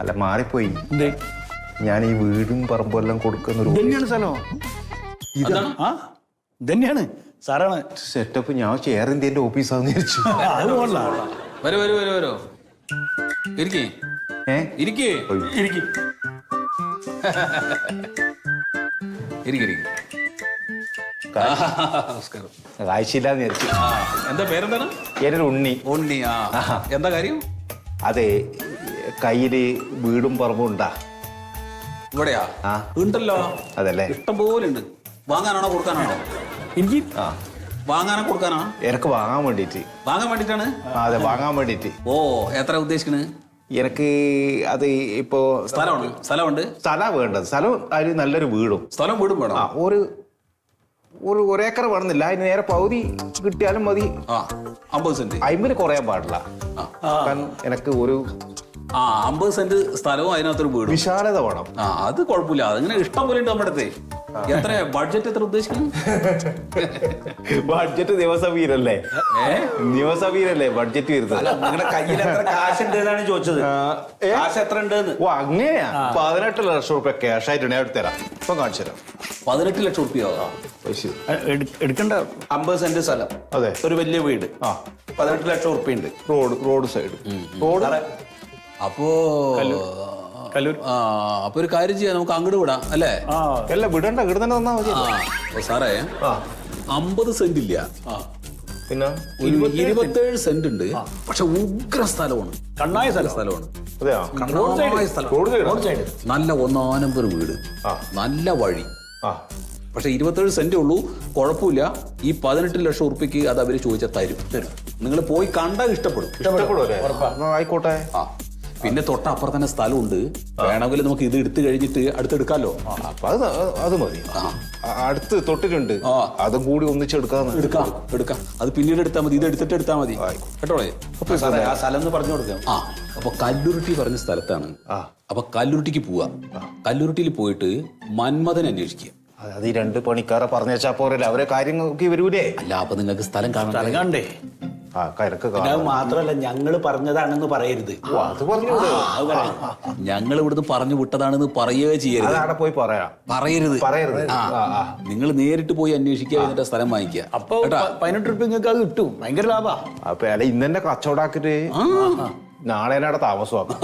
അല്ല മാറിപ്പോയി. ഞാൻ ഈ വീടും പറമ്പും എല്ലാം കൊടുക്കുന്ന ഒരു ഇതന്നെയാണ് ഇതാണ് ആ ഇതന്നെയാണ് സാറാണ്. സെറ്റപ്പ് ഞാൻ ചെയർ ഇന്ത്യന്റെ ഓഫീസാന്ന് വിചാരിച്ചു. വരൂ വരൂ വരൂ വരൂ. ഇരിക്കേ. ഏ? ഇരിക്കേ. ഇരിക്കും. ഇരിക്കെ ഇരിക്കെ. നമസ്കാരം. കാഴ്ചയില്ലാന്ന് വിചാരിച്ചു. ആ എന്താ പേരെന്താണ്? എന്റെ ഉണ്ണി. ഉണ്ണി ആ. എന്താ കാര്യം? അതെ കയ്യിൽ വീടും പറമ്പും ഉണ്ടാ. ഇവിടെയാ? ആ. ഉണ്ടല്ലോ. അതല്ലേ? ഇഷ്ടം പോലെ ഉണ്ട്. വാങ്ങാനാണോ കൊടുക്കാനാണോ? എനിക്ക്? ആ. വാങ്ങാനോ കൊടുക്കാനാ? എനക്ക് വാങ്ങാൻ വേണ്ടിയിട്ട്. വാങ്ങാൻ വേണ്ടിട്ടാണ് ആ, അതെ വാങ്ങാൻ വേണ്ടിയിട്ട്. ഓ എത്ര ഉദ്ദേശിക്കണ്? എനിക്ക് അത് ഇപ്പോ സ്ഥലമുണ്ട്. സ്ഥലമുണ്ട്. സ്ഥലം വേണ്ടത്. സ്ഥലം അതിൽ നല്ലൊരു വീടും. സ്ഥലം വീടും വേണം. ആ ഒരു ഒരു ഒരേക്കർ വേണമെന്നില്ല അതിന് നേരെ പകുതി കിട്ടിയാലും മതി. ആ അമ്പത് സെന്റ്. അയിമ്പത് കുറയാൻ പാടില്ല. കാരണം എനിക്ക് ഒരു ആ അമ്പത് സെന്റ് സ്ഥലവും അതിനകത്തൊരു വീടും. വിശാലത വേണം. ആ അത് കുഴപ്പമില്ല. അതിങ്ങനെ ഇഷ്ടം പോലെ ഉണ്ട് നമ്മുടെ അടുത്ത്. എത്ര ബഡ്ജറ്റ് എത്ര ഉദ്ദേശിക്കുന്നു? ബഡ്ജറ്റ് ദിവസവീരല്ലേ ദിവസവീരല്ലേ ബഡ്ജറ്റ് വരുന്നത്? നിങ്ങളുടെ കയ്യിൽ എത്ര കാശ് ഉണ്ട് എന്നാണ് ചോദിച്ചത്? കാശ് എത്ര ഉണ്ട് ഓ അങ്ങനെയാ? പതിനെട്ട് ലക്ഷം റുപ്യ ക്യാഷ് ആയിട്ട് ഞാൻ എടുത്തുതരാം. ഇപ്പൊ കാണിച്ചു തരാം. പതിനെട്ട് ലക്ഷം റുപ്യ എടുക്കണ്ട. അമ്പത് സെന്റ് സ്ഥലം. അതെ. ഒരു വലിയ വീട്. ആ. പതിനെട്ട് ലക്ഷം റുപ്യ ഉണ്ട്. Road road side road? അപ്പോ കല്ലൂർ. ആ അപ്പൊ ഒരു കാര്യം ചെയ്യാം നമുക്ക് അങ്ങോട്ട് വിടാം അല്ലേ? ആ. അല്ല വിടണ്ട ഇവിടെ തന്നെ തന്നാ മതി. ആ അപ്പൊ സാറേ ആ. അമ്പത് സെന്റ് ഇല്ല. പിന്നെ? ഇരുപത്തേഴ് സെന്റ് ഉണ്ട്. പക്ഷെ ഉഗ്ര സ്ഥലമാണ്. കണ്ണായ സ്ഥലം. സ്ഥലമാണ്. അതെയോ? കണ്ണായ സ്ഥലം. നല്ല ഒന്നാനമ്പർ വീട്. ആ. നല്ല വഴി. ആ. പക്ഷെ ഇരുപത്തേഴ് സെന്റേ ഉള്ളൂ. കുഴപ്പമില്ല. ഈ പതിനെട്ട് ലക്ഷം ഉറുപ്പിക്ക് അത് അവർ ചോദിച്ചാൽ തരും. തരും. നിങ്ങൾ പോയി കണ്ടാൽ ഇഷ്ടപ്പെടും. ഇഷ്ടപ്പെടുമല്ലേ എന്നാ ആയിക്കോട്ടെ. ആ. പിന്നെ തൊട്ടപ്പുറം തന്നെ സ്ഥലമുണ്ട്. വേണമെങ്കിൽ നമുക്ക് ഇത് എടുത്തു കഴിഞ്ഞിട്ട് അടുത്തെടുക്കാമല്ലോ അപ്പൊ അത് അത് മതി. അടുത്ത് തൊട്ടിട്ടുണ്ട്. അതും കൂടി ഒന്നിച്ചെടുക്കാന്ന്. എടുക്കാം എടുക്കാം. അത് പിന്നീട് എടുത്താൽ മതി. ഇത് എടുത്തിട്ട് എടുത്താൽ മതി. കേട്ടോളേ അപ്പൊ സാറേ ആ സ്ഥലം എന്ന് പറഞ്ഞു കൊടുക്കാം. ആ അപ്പൊ കല്ലുരുട്ടി പറഞ്ഞ സ്ഥലത്താണ്. അപ്പൊ കല്ലുരുട്ടിക്ക് പോവാ. കല്ലുരുട്ടിയിൽ പോയിട്ട് മന്മഥൻ അന്വേഷിക്കുക. അത് ഈ രണ്ട് പണിക്കാരെ പറഞ്ഞാ പോരല്ലേ? അവരെ കാര്യം നോക്കി വരൂലേ അല്ല അപ്പൊ നിങ്ങൾക്ക് സ്ഥലം കാണാൻ കണ്ടേ ആ കരക്ക് പിന്നെ അത് മാത്രമല്ല ഞങ്ങൾ പറഞ്ഞതാണെന്ന് പറയരുത്. അത് പറഞ്ഞു ഞങ്ങൾ ഇവിടുന്ന് പറഞ്ഞു വിട്ടതാണെന്ന് പറയുകയോ ചെയ്യരുത്. അതവിടെ പോയി പറയാം. പറയരുത്. പറയരുത്. ആ. നിങ്ങൾ നേരിട്ട് പോയി അന്വേഷിക്കുക എന്നിട്ട് സ്ഥലം വാങ്ങിക്കുക. അപ്പൊ പതിനെട്ട് റുപ്യ നിങ്ങൾക്ക് അത് കിട്ടും. ഭയങ്കര ലാഭാ. അപ്പൊ അല്ല ഇന്നെ കച്ചവടാക്കിട്ട് നാളെ അവിടെ താമസമാക്കും.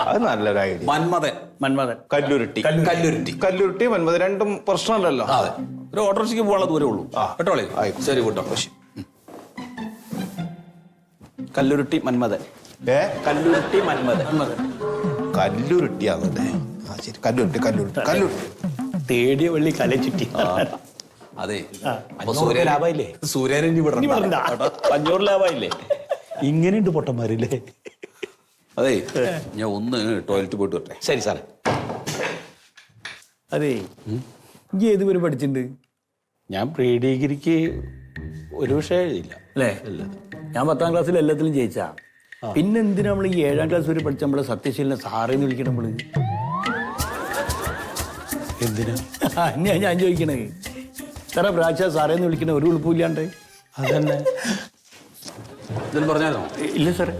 അത് നല്ലൊരു ഐഡിയ. മന്മഥൻ. മന്മഥൻ. കല്ലുരുട്ടി. കല്ലുരുട്ടി. കല്ലുരുട്ടി. മൻപത് രണ്ടും പ്രശ്നമല്ലല്ലോ. അതെ. ഒരു ഓട്ടോറിക്ഷയ്ക്ക് പോകാനുള്ള ദൂരമുള്ളൂ ഉള്ളൂ. ആ. കേട്ടോളേ. ശരി കൂട്ടോ. കല്ലുരുട്ടി മന്മഥൻ. ഏ? കല്ലുരുട്ടി മന്മഥൻ. കല്ലുരുട്ടിയാന്നല്ലേ ആ ശരി. കല്ലുരുട്ടി കല്ലുരുട്ടി കല്ലുരുട്ടി. തേടിയ വെള്ളി കല ചുറ്റി. അതെ. അപ്പൊ അഞ്ഞൂറ് സൂര്യൻ ലാഭമായില്ലേ? സൂര്യൻ ഇനി വിടണ്ട. അഞ്ഞൂറ് ലാഭായില്ലേ? ഇങ്ങനെയുണ്ട് പൊട്ടന്മാരില്ലേ? അതെ. ഞാൻ ഒന്ന് ടോയ്ലറ്റ് പോയിട്ട് വരട്ടെ. ശരി സാറേ. അതെ. ഇനി ഏത് വരെ പഠിച്ചിട്ടുണ്ട് ഞാൻ പ്രീ ഡിഗ്രിക്ക് ഒരു വിഷയം എഴുതിയില്ല അല്ലേ? ഞാൻ പത്താം ക്ലാസ്സിൽ എല്ലാത്തിലും ജയിച്ചാ. പിന്നെ എന്തിനാ നമ്മൾ ഈ ഏഴാം ക്ലാസ് വരെ പഠിച്ച നമ്മളെ സത്യശീലനെ സാറേന്ന് വിളിക്കണം നമ്മൾ? എന്തിനാ? ഞാൻ ഞാൻ ചോദിക്കണേ. ഇത്ര പ്രാവശ്യം സാറേന്ന് വിളിക്കണ ഒരു എളുപ്പമില്ലാണ്ട് അതന്നെ. പറഞ്ഞാലോ ഇല്ല സാറേ.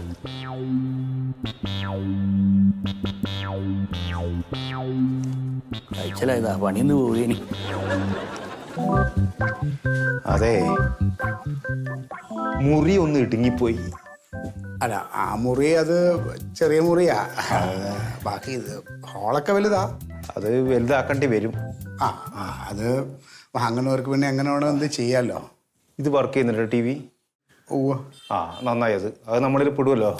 കഴിച്ചലായതാ പണിന്ന് പോവേനി. അതെ. മുറി ഒന്ന് ഇടുങ്ങിപ്പോയി. അല്ല ആ മുറി അത് ചെറിയ മുറിയാ. ബാക്കി ഇത് ഹോളൊക്കെ വലുതാ. അത് വലുതാക്കേണ്ടി വരും. ആ ആ അത് വാങ്ങുന്നവർക്ക് പിന്നെ എങ്ങനെ വേണം എന്ത് ചെയ്യാമല്ലോ ഇത് വർക്ക് ചെയ്യുന്നുണ്ട് ടി വി ഓ ആ നന്നായി അത്. അത് നമ്മളിൽ പെടുമല്ലോ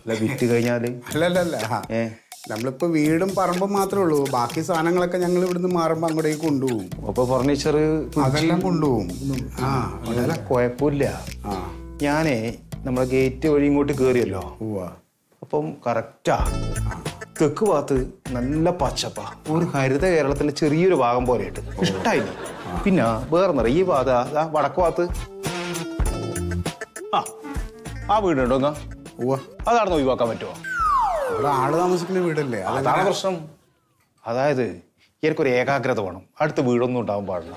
അല്ല വിറ്റ് കഴിഞ്ഞാൽ? അല്ലല്ലല്ല. ആ. ഏ? നമ്മളിപ്പോ വീടും പറമ്പും മാത്രമേ ഉള്ളൂ. ബാക്കി സാധനങ്ങളൊക്കെ ഞങ്ങൾ ഇവിടുന്ന് മാറുമ്പോൾ അങ്ങോട്ടേക്ക് കൊണ്ടുപോകും. അപ്പൊ ഫർണിച്ചർ അതെല്ലാം കൊണ്ടുപോകും. ആ കുഴപ്പമില്ല. ആ. ഞാനേ നമ്മളെ ഗേറ്റ് വഴി ഇങ്ങോട്ട് കേറിയല്ലോ. അപ്പം കറക്റ്റാ തെക്ക് ഭാഗത്ത് നല്ല പച്ചപ്പ. ഒരു ഹരിത കേരളത്തിലെ ചെറിയൊരു ഭാഗം പോലെ പോലെയായിട്ട്. ഇഷ്ടായി പിന്നെ വേറെ ഈ ഭാഗത്ത് ആ വടക്ക് ഭാഗത്ത്. ആ ആ വീടുണ്ടോ എന്നാ അതാണെന്ന് ഒഴിവാക്കാൻ പറ്റുമോ അവിടെ ആൾ താമസിക്കുന്ന വീടല്ലേ? അതാണ് പ്രശ്നം. അതായത് എനിക്കൊരു ഏകാഗ്രത വേണം. അടുത്ത വീടൊന്നും ഉണ്ടാവാൻ പാടില്ല.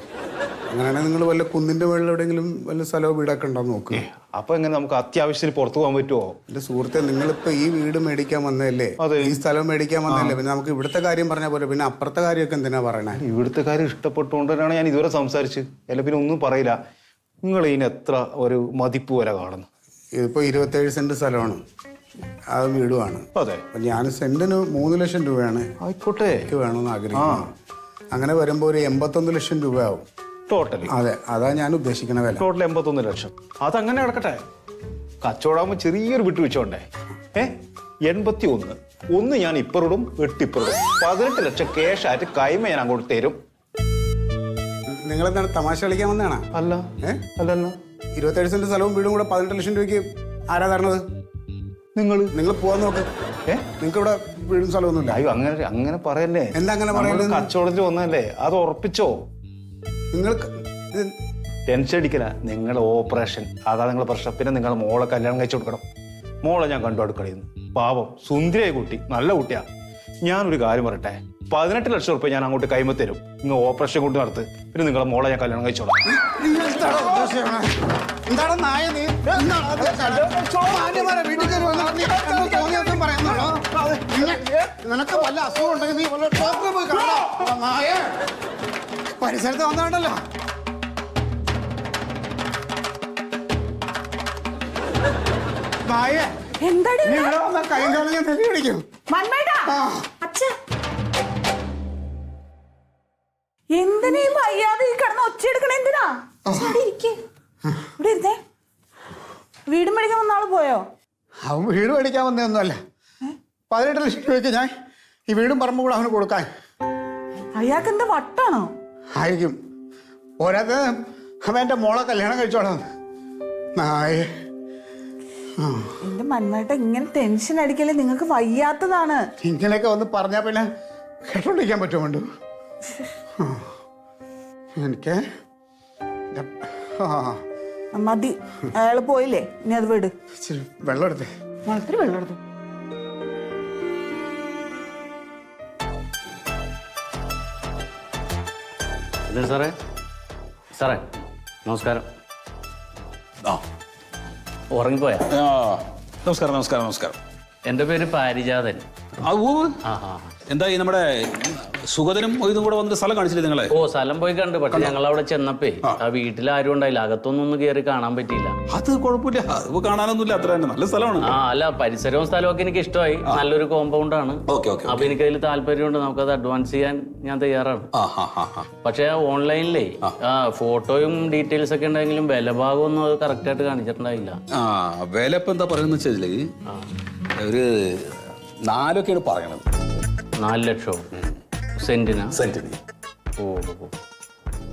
അങ്ങനെയാണെങ്കിൽ നിങ്ങൾ വല്ല കുന്നിന്റെ മുകളിൽ എവിടെയെങ്കിലും വല്ല സ്ഥലമോ വീടൊക്കെ ഉണ്ടാവും നോക്കുക അപ്പൊ എങ്ങനെ നമുക്ക് അത്യാവശ്യത്തിന് പുറത്തു പോകാൻ പറ്റുമോ എന്റെ സുഹൃത്തെ നിങ്ങളിപ്പോ ഈ വീട് മേടിക്കാൻ വന്നതല്ലേ. ഈ സ്ഥലം മേടിക്കാൻ വന്നതല്ലേ? പിന്നെ നമുക്ക് ഇവിടുത്തെ കാര്യം പറഞ്ഞ പോലെ പിന്നെ അപ്പുറത്തെ കാര്യമൊക്കെ എന്തിനാ പറയണേ? ഇവിടുത്തെ കാര്യം ഇഷ്ടപ്പെട്ടുകൊണ്ട് തന്നെയാണ് ഞാൻ ഇതുവരെ സംസാരിച്ച്. അല്ല പിന്നെ ഒന്നും പറയില്ല. നിങ്ങൾ ഇതിന് എത്ര ഒരു മതിപ്പ് വരെ കാണുന്നു? ഇതിപ്പോ ഇരുപത്തേഴ് സെന്റ് സ്ഥലമാണ്. അത് വീടുമാണ് അതെ. ഞാൻ സെന്റിന് മൂന്ന് ലക്ഷം രൂപയാണ്. ആയിക്കോട്ടെ. എനിക്ക് വേണമെന്ന് ആഗ്രഹിക്കുന്നു. അങ്ങനെ വരുമ്പോ ഒരു എൺപത്തൊന്ന് ലക്ഷം രൂപ ആവും ടോട്ടൽ അതെ അതാ ഞാൻ ഉദ്ദേശിക്കുന്ന വില. ടോട്ടൽ എൺപത്തൊന്ന് ലക്ഷം. അതങ്ങനെ കിടക്കട്ടെ കച്ചവടമാകുമ്പോൾ ചെറിയൊരു വിട്ടുവീഴ്ച ഏ? എൺപത്തി ഒന്ന് ഒന്ന് ഞാൻ ഇപ്പറോടും എട്ടിപ്പറോടും പതിനെട്ട് ലക്ഷം ക്യാഷ് ആയിട്ട് കൈമ ഞാൻ അങ്ങോട്ട് തരും. നിങ്ങൾ എന്താണ് തമാശ കളിക്കാൻ വന്നതാണ്? അല്ല. ഏ? അല്ലല്ല. ഇരുപത്തേഴ് സെന്റ് സ്ഥലവും വീടും കൂടെ പതിനെട്ട് ലക്ഷം രൂപയ്ക്ക് ആരാ തരണത്? നിങ്ങൾ? നിങ്ങൾ പോവാൻ നോക്ക്. ഏ? നിങ്ങൾക്ക് ഇവിടെ വീടും സ്ഥലമൊന്നുമില്ല. അയ്യോ അങ്ങനെ അങ്ങനെ പറയല്ലേ? എന്താ അങ്ങനെ പറയുന്നത്? കച്ചവടത്തിൽ വന്നല്ലേ അത് ഉറപ്പിച്ചോ? നിങ്ങൾക്ക് ടെൻഷൻ അടിക്കല. നിങ്ങളുടെ ഓപ്പറേഷൻ. അതാ നിങ്ങൾ പ്രശ്നം. പിന്നെ നിങ്ങളുടെ മോളെ കല്യാണം കഴിച്ചു കൊടുക്കണം. മോളെ ഞാൻ കണ്ടു അടുക്കളയുന്നു പാവം. സുന്ദരിയായ കുട്ടി. നല്ല കുട്ടിയാ. ഞാനൊരു കാര്യം പറയട്ടെ. പതിനെട്ട് ലക്ഷം റുപ്യ ഞാൻ അങ്ങോട്ട് കൈമ തരും നിങ്ങൾ ഓപ്പറേഷൻ കൊണ്ട് നടത്ത്. പിന്നെ നിങ്ങളുടെ മോളെ ഞാൻ കല്യാണം കഴിച്ചോളാം. നിങ്ങൾ എന്താണോ ഉദ്ദേശിക്കണേ? എന്താണ് നായ നീ? വീട്ടിൽ കയറി നീ എന്ത്? നിനക്ക് വല്ല അസുഖം ഉണ്ടെങ്കിൽ നീ വല്ല ഡോക്ടറെ പോയി കാണാ നായ പരിസരത്ത് വന്നാണ്ടല്ലോ നായ എന്താടി നീ ഇവിടെ വന്ന കൈയും കാലം ഞാൻ തെറ്റി പിടിക്കും മന്മേട്ടാ ആ. എന്തിനാ ഈ വയ്യാതെ ഈ കിടന്ന് ഒച്ചയെടുക്കണ എന്തിനാ. ഇവിടെ ഇരുന്നേ വീട് മേടിക്കാൻ വന്ന ആൾ പോയോ? അവൻ വീട് മേടിക്കാൻ വന്നതൊന്നുമല്ല. പതിനെട്ട് ലക്ഷം രൂപയ്ക്ക് ഞാൻ ഈ വീടും പറമ്പും കൂടെ അവന് കൊടുക്കാൻ. അയാൾക്ക് എന്താ വട്ടാണോ? ആയിരിക്കും. പോരാതെ അവൻ എന്റെ മോളെ കല്യാണം കഴിച്ചോളാം നായ. എന്റെ മന്മേട്ട ഇങ്ങനെ ടെൻഷൻ അടിക്കല്ലേ നിങ്ങൾക്ക് വയ്യാത്തതാണ്. ഇങ്ങനെയൊക്കെ ഒന്ന് പറഞ്ഞാൽ പിന്നെ കേട്ടോണ്ടിരിക്കാൻ പറ്റുമുണ്ട് എനിക്ക് മതി. അയാൾ പോയില്ലേ? ഇനി അത് വിട്. ഇച്ചിരി വെള്ളം എടുത്തേ. വളർത്തിരി വെള്ളം എടുത്തു? എന്തിനു സാറേ? സാറേ നമസ്കാരം. ആ. ഉറങ്ങിപ്പോയാ? ആ, നമസ്കാരം നമസ്കാരം നമസ്കാരം. എന്റെ പേര് പാരിജാതൻ. ആ ആ ആ. എന്താ ഈ നമ്മുടെ സുഗതനും ഇതും കൂടെ വന്നിട്ട് സ്ഥലം കാണിച്ചില്ലേ നിങ്ങളെ? ഓ സ്ഥലം പോയി കണ്ടു. പക്ഷെ ഞങ്ങൾ അവിടെ ചെന്നപ്പേ ആ. വീട്ടിൽ ആരും ഉണ്ടായില്ല. അകത്തൊന്നും ഒന്ന് കയറി കാണാൻ പറ്റിയില്ല. അത് കുഴപ്പമില്ല. ഇപ്പൊ കാണാനൊന്നുമില്ല. അത്ര തന്നെ. നല്ല സ്ഥലമാണ്. ആ അല്ല പരിസരവും സ്ഥലവും ഒക്കെ എനിക്ക് ഇഷ്ടമായി. നല്ലൊരു കോമ്പൗണ്ട് ആണ്. അപ്പൊ എനിക്ക് അതിൽ താല്പര്യമുണ്ട്. നമുക്കത് അഡ്വാൻസ് ചെയ്യാൻ ഞാൻ തയ്യാറാണ്. പക്ഷെ ഓൺലൈനിലേ ആ. ഫോട്ടോയും ഡീറ്റെയിൽസ് ഒക്കെ ഉണ്ടെങ്കിലും വില ഭാഗമൊന്നും അത് കറക്റ്റ് ആയിട്ട് കാണിച്ചിട്ടുണ്ടായില്ല. വില ഇപ്പൊ എന്താ പറയുന്നത് വെച്ചാൽ ഒരു നാലൊക്കെയാണ് പറയണത്. നാല് ലക്ഷം സെന്റിനാ? സെന്റിന്. ഓ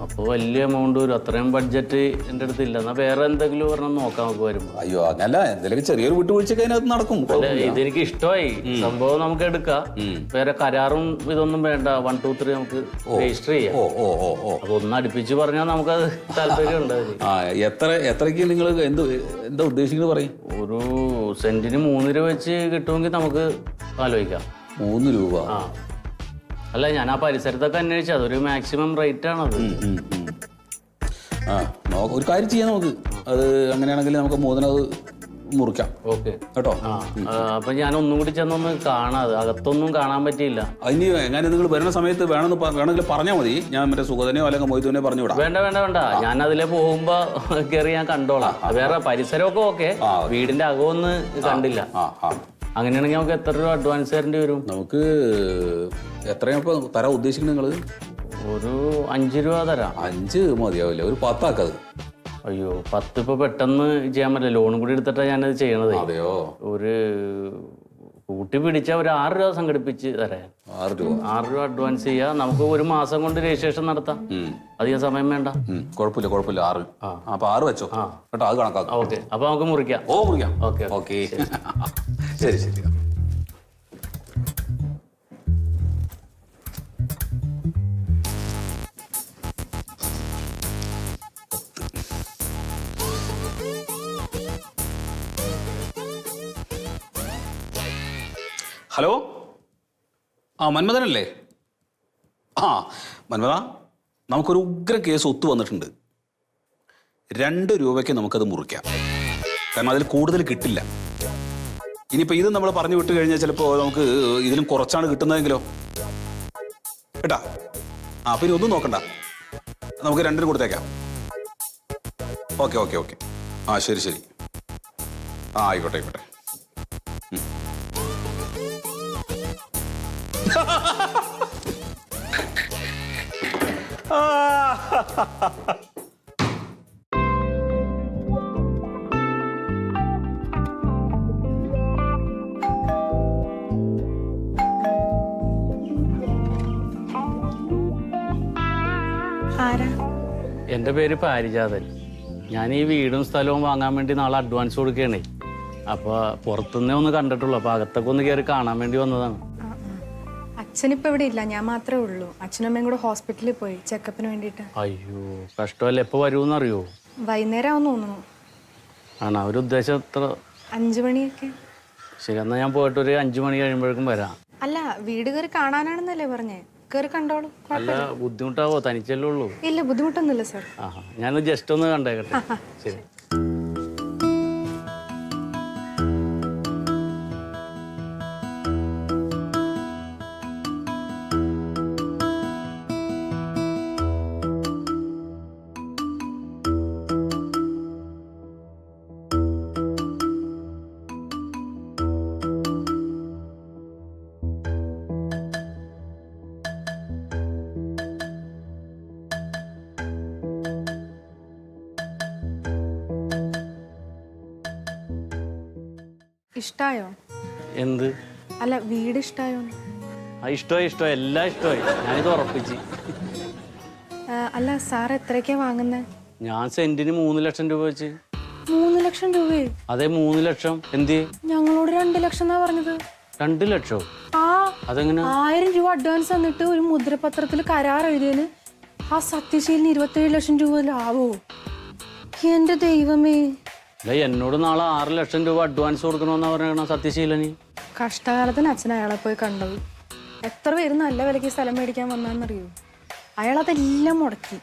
അപ്പോൾ വലിയ എമൗണ്ട് വരും. അത്രയും ബഡ്ജറ്റ് എന്റെ അടുത്ത് ഇല്ല. എന്നാൽ വേറെ എന്തെങ്കിലും ഒരെണ്ണം നോക്കാം നമുക്ക് വരുമ്പോൾ അയ്യോ അങ്ങനല്ല. എന്തെങ്കിലും ചെറിയൊരു വിട്ടുവീഴ്ചയൊക്കെ അതിനകത്ത് നടക്കും. അല്ല. ഇതെനിക്ക് ഇഷ്ടമായി. സംഭവം നമുക്ക് എടുക്കാം. വേറെ കരാറും ഇതൊന്നും വേണ്ട. വൺ ടു ത്രീ നമുക്ക് രജിസ്റ്റർ ചെയ്യാം. ഓ ഓ ഓ ഓ. അപ്പൊ ഒന്ന് അടുപ്പിച്ച് പറഞ്ഞാൽ നമുക്ക് അത് താല്പര്യമുണ്ട് എത്ര എത്രയ്ക്ക് നിങ്ങൾ എന്ത് എന്താ ഉദ്ദേശിക്കുന്നത് പറയും? ഒരു സെന്റിന് മൂന്ന് രൂപ വെച്ച് കിട്ടുമെങ്കിൽ നമുക്ക് ആലോചിക്കാം. മൂന്ന് രൂപ. ആ. അല്ല ഞാൻ ആ പരിസരത്തൊക്കെ അന്വേഷിച്ചു. അതൊരു മാക്സിമം റേറ്റ് ആണത്. ആ ഒരു കാര്യം ചെയ്യാം നമുക്ക്. അത് അങ്ങനെയാണെങ്കിൽ നമുക്ക് മൂന്നിനത് മുറിക്കാം. ഓക്കെ. കേട്ടോ? അപ്പൊ ഞാൻ ഒന്നും കൂടി ചെന്നൊന്ന് കാണാതെ അകത്തൊന്നും കാണാൻ പറ്റിയില്ല. അതിന് എങ്ങനെ നിങ്ങൾ വരുന്ന സമയത്ത് വേണമെന്ന് വേണമെങ്കിൽ പറഞ്ഞാൽ മതി. ഞാൻ മറ്റേ സുഗതനെയോ അല്ലെങ്കിൽ മൊയ്തുവിനെ പറഞ്ഞു വിടാം. വേണ്ട വേണ്ട വേണ്ട. ഞാൻ അതിലെ പോകുമ്പോ കയറി ഞാൻ കണ്ടോളാം. വേറെ പരിസരമൊക്കെ ഓക്കെ. വീടിന്റെ അകമൊന്ന് കണ്ടില്ല. ആ ആ. അങ്ങനെയാണെങ്കിൽ നമുക്ക് എത്ര രൂപ അഡ്വാൻസ് തരേണ്ടി വരും? നമുക്ക് എത്രയാണ് ഇപ്പോൾ തരാൻ ഉദ്ദേശിക്കുന്നത് നിങ്ങൾ ഒരു അഞ്ച് രൂപ തരാം. അഞ്ച് മതിയാവില്ല ഒരു പത്താക്കത്. അയ്യോ പത്ത് ഇപ്പൊ പെട്ടെന്ന് ചെയ്യാൻ പറ്റില്ല. ലോണും കൂടി എടുത്തിട്ടാണ് ഞാനത് ചെയ്യണത്. അതെയോ? ഒരു കൂട്ടി പിടിച്ച ഒരു ആറ് രൂപ സംഘടിപ്പിച്ച് തരാം. ആറ് രൂപ. ആറ് രൂപ അഡ്വാൻസ് ചെയ്യാ. നമുക്ക് ഒരു മാസം കൊണ്ട് രജിസ്ട്രേഷൻ നടത്താം. അധികം സമയം വേണ്ട. കുഴപ്പമില്ല കുഴപ്പമില്ല ആറ്. അപ്പൊ ആറ് വെച്ചോ? കേട്ടോ അത് കണക്കാക്കാം. ഓക്കെ. അപ്പൊ നമുക്ക് മുറിക്കാം. ഓ മുറിക്കാം. ഓക്കെ. ഓക്കെ. ശരി ശരി. ഹലോ? ആ മന്മഥനല്ലേ? ആ മന്മഥ നമുക്കൊരു ഉഗ്ര കേസ് ഒത്തു വന്നിട്ടുണ്ട്. രണ്ട് രൂപയ്ക്ക് നമുക്കത് മുറിക്കാം. കാരണം അതിൽ കൂടുതൽ കിട്ടില്ല. ഇനിയിപ്പോൾ ഇത് നമ്മൾ പറഞ്ഞു വിട്ട് കഴിഞ്ഞാൽ ചിലപ്പോൾ നമുക്ക് ഇതിലും കുറച്ചാണ് കിട്ടുന്നതെങ്കിലോ? കേട്ടാ? ആ പിന്നെ ഒന്നും നോക്കണ്ട. നമുക്ക് രണ്ടിനും കൊടുത്തേക്കാം. Okay okay okay. ആ ശരി ശരി. ആ ആയിക്കോട്ടെ ആയിക്കോട്ടെ. ആരാ? എന്റെ പേര് പാരിജാതൻ. ഞാൻ ഈ വീടും സ്ഥലവും വാങ്ങാൻ വേണ്ടി നാളെ അഡ്വാൻസ് കൊടുക്കുകയാണേ. അപ്പോൾ പുറത്തുനിന്നേ ഒന്ന് കണ്ടിട്ടുള്ളൂ. അപ്പോൾ അകത്തൊക്കെ ഒന്ന് കയറി കാണാൻ വേണ്ടി വന്നതാണ്. അച്ഛനിപ്പോ ഇവിടെ ഇല്ല. ഞാൻ മാത്രമേ ഉള്ളൂ. അച്ഛനും അമ്മയും കൂടെ ഹോസ്പിറ്റലിൽ പോയി ചെക്കപ്പിന് വേണ്ടിട്ട് അയ്യോ കഷ്ടമല്ല? എപ്പോ വരൂന്ന് അറിയോ വൈകുന്നേരം ആവും തോന്നുന്നു. ആണ്? അവരുദ്ദേശം എത്ര? അഞ്ചു മണിയൊക്കെ. ശരി എന്നാ ഞാൻ പോയിട്ട് ഒരു അഞ്ചു മണി കഴിയുമ്പോഴേക്കും വരാം. അല്ല വീട് കയറി കാണാനാണെന്നല്ലേ പറഞ്ഞേ? കയറി കണ്ടോളൂ. അല്ല ബുദ്ധിമുട്ടാവോ? തനിച്ചല്ലേ ഉള്ളൂ. ഇല്ല ബുദ്ധിമുട്ടൊന്നുമില്ല സാർ ആഹാ ഞാൻ ജസ്റ്റ് ഒന്ന് കണ്ടേക്കട്ടെ. ശരി. ഇഷ്ടായോ? എന്ത്? അല്ല വീട് ഇഷ്ടായോ? ആ ഇഷ്ടമായി ഇഷ്ടമായി എല്ലാം ഇഷ്ടമായി ഞാനിത് ഉറപ്പിച്ച്. അല്ല സാർ എത്രയൊക്കെയാ വാങ്ങുന്നത് ഞാൻ സെന്റിന് മൂന്ന് ലക്ഷം രൂപ വെച്ച്. മൂന്ന് ലക്ഷം രൂപയെ അതെ മൂന്ന് ലക്ഷം. എന്ത്? ഞങ്ങളോട് രണ്ട് ലക്ഷം എന്നാ പറഞ്ഞത്? രണ്ട് ലക്ഷോ? ആ അതെങ്ങനെ? ആയിരം രൂപ അഡ്വാൻസ് തന്നിട്ട് ഒരു മുദ്രപത്രത്തിൽ കരാർ എഴുതിയതിന് ആ സത്യശീലിന് ഇരുപത്തേഴ് ലക്ഷം രൂപ ലാവോ എന്റെ ദൈവമേ. അല്ല എന്നോട് നാളെ ആറ് ലക്ഷം രൂപ അഡ്വാൻസ് കൊടുക്കണമെന്നാ പറയണ സത്യശീലനി കഷ്ടകാലത്തിന് അച്ഛൻ അയാളെ പോയി കണ്ടത്. എത്ര പേര് നല്ല വിലയ്ക്ക് സ്ഥലം മേടിക്കാൻ വന്നാന്നറിയോ അയാൾ അതെല്ലാം മുടക്കി.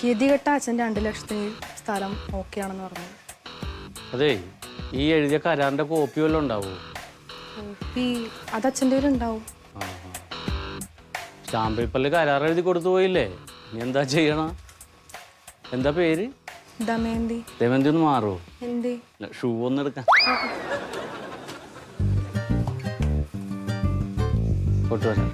ഗതികെട്ട അച്ഛൻ രണ്ട് ലക്ഷത്തിന് സ്ഥലം ഓക്കെ ആണെന്ന് പറഞ്ഞു. അതെ ഈ എഴുതിയ കരാറിന്റെ കോപ്പി വല്ലതും ഉണ്ടാവോ? കോപ്പി അത് അച്ഛന്റെ ഉണ്ടാവും. സ്റ്റാമ്പ് പേപ്പറിൽ കരാർ എഴുതി കൊടുത്തു പോയില്ലേ? ഇനി എന്താ ചെയ്യണ? എന്താ പേര്? ദമയന്തി ദേവന്തി ഒന്ന് മാറുമോ എന്തേ? ഷൂ ഒന്ന് എടുക്കാം. കൊട്ടുവരാം